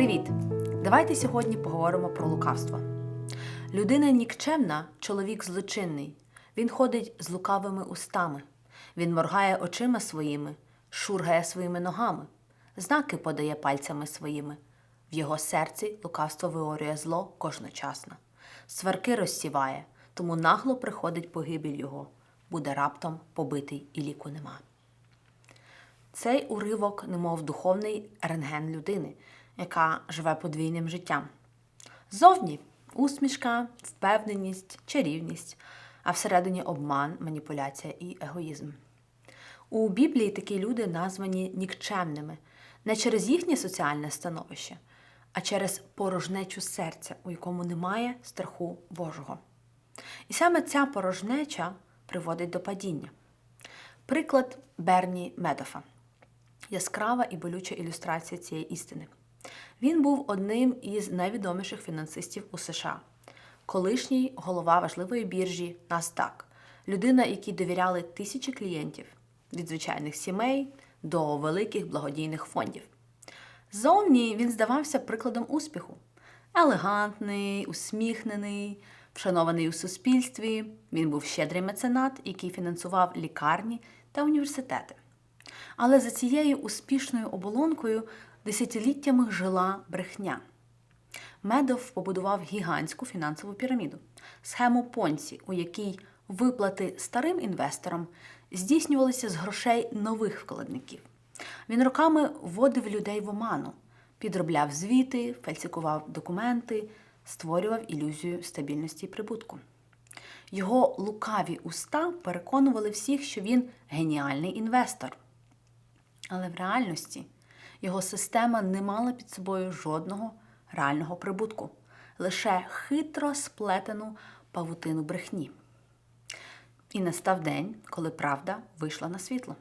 Привіт! Давайте сьогодні поговоримо про лукавство. Людина нікчемна, чоловік злочинний. Він ходить з лукавими устами. Він моргає очима своїми, шургає своїми ногами, знаки подає пальцями своїми. В його серці лукавство виорює зло кожночасно. Сварки розсіває, тому нагло приходить погибель його. Буде раптом побитий і ліку нема. Цей уривок, немов духовний рентген людини, яка живе подвійним життям. Зовні усмішка, впевненість, чарівність, а всередині обман, маніпуляція і егоїзм. У Біблії такі люди названі нікчемними не через їхнє соціальне становище, а через порожнечу серця, у якому немає страху Божого. І саме ця порожнеча приводить до падіння. Приклад Берні Медофа яскрава і болюча ілюстрація цієї істини. Він був одним із найвідоміших фінансистів у США, колишній голова важливої біржі NASDAQ, людина, якій довіряли тисячі клієнтів від звичайних сімей до великих благодійних фондів. Зовні він здавався прикладом успіху. Елегантний, усміхнений, вшанований у суспільстві. Він був щедрий меценат, який фінансував лікарні та університети. Але за цією успішною оболонкою десятиліттями жила брехня. Медов побудував гігантську фінансову піраміду, схему Понці, у якій виплати старим інвесторам здійснювалися з грошей нових вкладників. Він роками вводив людей в оману, підробляв звіти, фальсикував документи, створював ілюзію стабільності і прибутку. Його лукаві уста переконували всіх, що він геніальний інвестор. Але в реальності його система не мала під собою жодного реального прибутку, лише хитро сплетену павутину брехні. І настав день, коли правда вийшла на світло.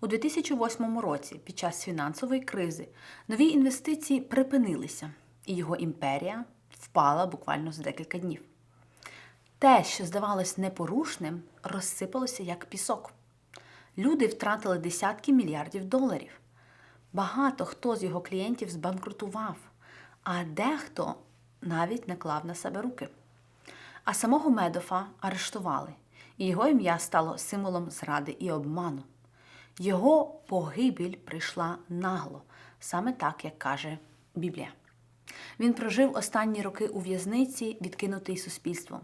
У 2008 році, під час фінансової кризи, нові інвестиції припинилися, і його імперія впала буквально за декілька днів. Те, що здавалось непорушним, розсипалося як пісок. Люди втратили десятки мільярдів доларів. Багато хто з його клієнтів збанкрутував, а дехто навіть наклав на себе руки. А самого Медофа арештували, і його ім'я стало символом зради і обману. Його погибель прийшла нагло, саме так, як каже Біблія. Він прожив останні роки у в'язниці, відкинутий суспільством,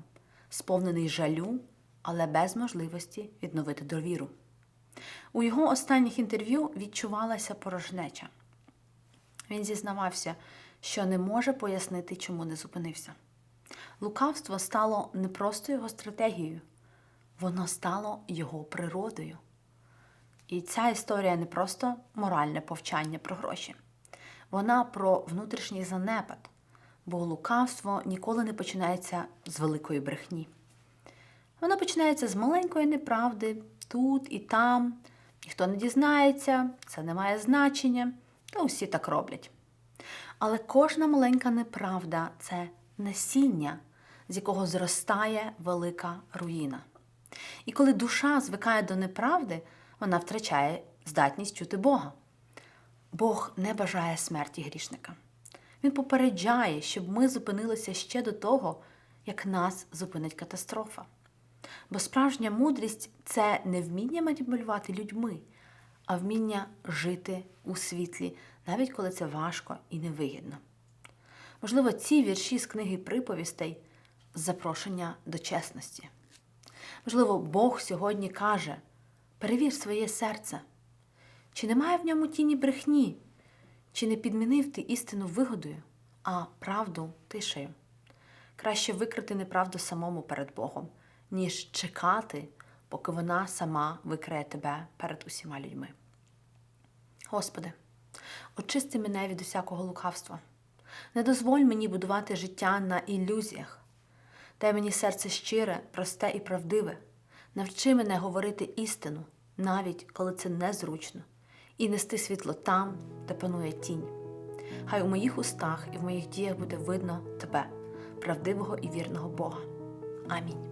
сповнений жалю, але без можливості відновити довіру. У його останніх інтерв'ю відчувалася порожнеча. Він зізнавався, що не може пояснити, чому не зупинився. Лукавство стало не просто його стратегією, воно стало його природою. І ця історія не просто моральне повчання про гроші, вона про внутрішній занепад, бо лукавство ніколи не починається з великої брехні. Воно починається з маленької неправди тут і там. Ніхто не дізнається, це не має значення, та усі так роблять. Але кожна маленька неправда це насіння, з якого зростає велика руїна. І коли душа звикає до неправди, вона втрачає здатність чути Бога. Бог не бажає смерті грішника. Він попереджає, щоб ми зупинилися ще до того, як нас зупинить катастрофа. Бо справжня мудрість це не вміння маніпулювати людьми, а вміння жити у світлі, навіть коли це важко і невигідно. Можливо, ці вірші з книги приповістей запрошення до чесності. Можливо, Бог сьогодні каже: перевір своє серце, чи немає в ньому тіні брехні, чи не підмінив ти істину вигодою, а правду тишею. Краще викрити неправду самому перед Богом, ніж чекати, поки вона сама викриє тебе перед усіма людьми. Господи, очисти мене від усякого лукавства. Не дозволь мені будувати життя на ілюзіях. Дай мені серце щире, просте і правдиве. Навчи мене говорити істину, навіть коли це незручно, і нести світло там, де панує тінь. Хай у моїх устах і в моїх діях буде видно тебе, правдивого і вірного Бога. Амінь.